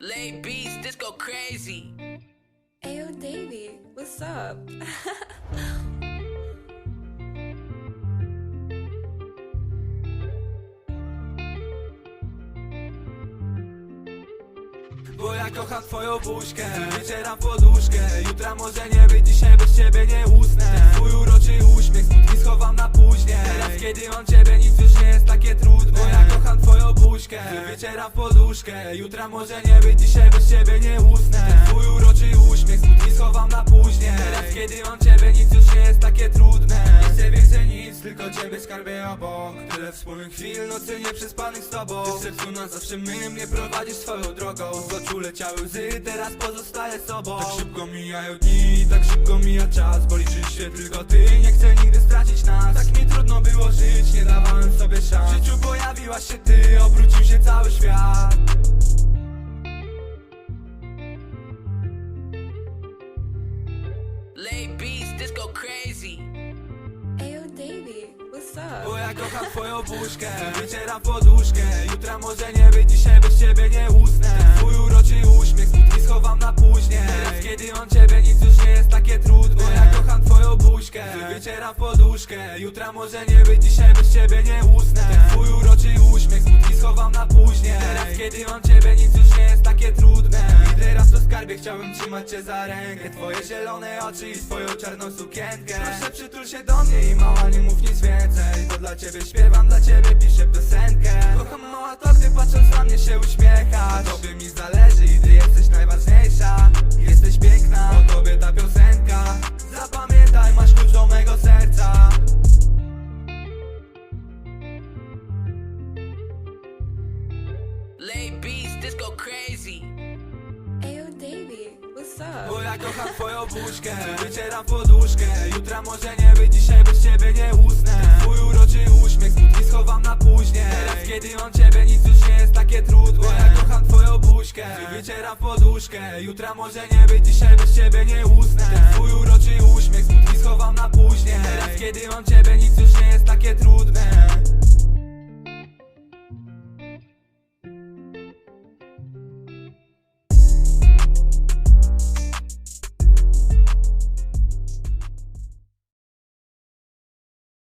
Late beats, this go crazy. Ayo, Davey, what's up? Bo ja kocham twoją buźkę Wycieram poduszkę Jutra może nie być, dzisiaj bez ciebie nie Poduszkę Jutra może nie być, dzisiaj bez ciebie nie usnę. Ten twój uroczy uśmiech Smutki schowam na później. Teraz kiedy mam ciebie nic już nie jest takie trudne. Nie chcę więcej nic, tylko ciebie skarbie obok. Tyle wspólnych chwil, nocy nieprzespanych z tobą. Ty w sercu na zawsze my mnie prowadzisz swoją drogą. Z oczu leciały łzy, teraz pozostaję sobą. Tak szybko mijają dni, tak szybko mija czas. Bo liczysz się tylko ty, nie chcę nigdy stracić nas. Tak mi trudno było żyć, nie dawałem sobie szans. W życiu pojawiłaś się ty, obrócił cały świat. Late beats, this go crazy. Ayo, Davey, what's Bo up? ja kocham twoją buźkę Wycieram poduszkę. Jutra może nie być, dzisiaj bez ciebie nie usnę. Twój uroczy uśmiech Smutki schowam na później. Teraz kiedy mam ciebie nic już nie jest takie trudne. Bo ja kocham twoją buźkę Wycieram poduszkę. Jutra może nie być, dzisiaj bez ciebie nie usnę. Twój uroczy uśmiech Smutki schowam na później Teraz kiedy mam ciebie nic już nie jest takie trudne. I teraz to skarbie chciałbym trzymać cię za rękę. Twoje zielone oczy i twoją czarną sukienkę. Proszę przytul się do mnie i mała nie mów nic więcej. Bo dla ciebie śpiewam, dla ciebie piszę piosenkę. Kocham mała to gdy patrząc na mnie się uśmiechasz. Tobie mi zależy Late beats, this go crazy. Ayo, Davey, what's up? Bo ja kocham twoją buźkę Wycieram poduszkę. Jutra może nie być, dzisiaj bez ciebie nie usnę. Twój uroczy uśmiech Smutki schowam na później Teraz kiedy mam ciebie nic już nie jest takie trudne Bo ja kocham twoją buźkę Wycieram poduszkę. Jutra może nie być, dzisiaj bez ciebie nie usnę. Ten twój uroczy uśmiech Smutki schowam na później Teraz kiedy mam ciebie nic już nie jest takie trudne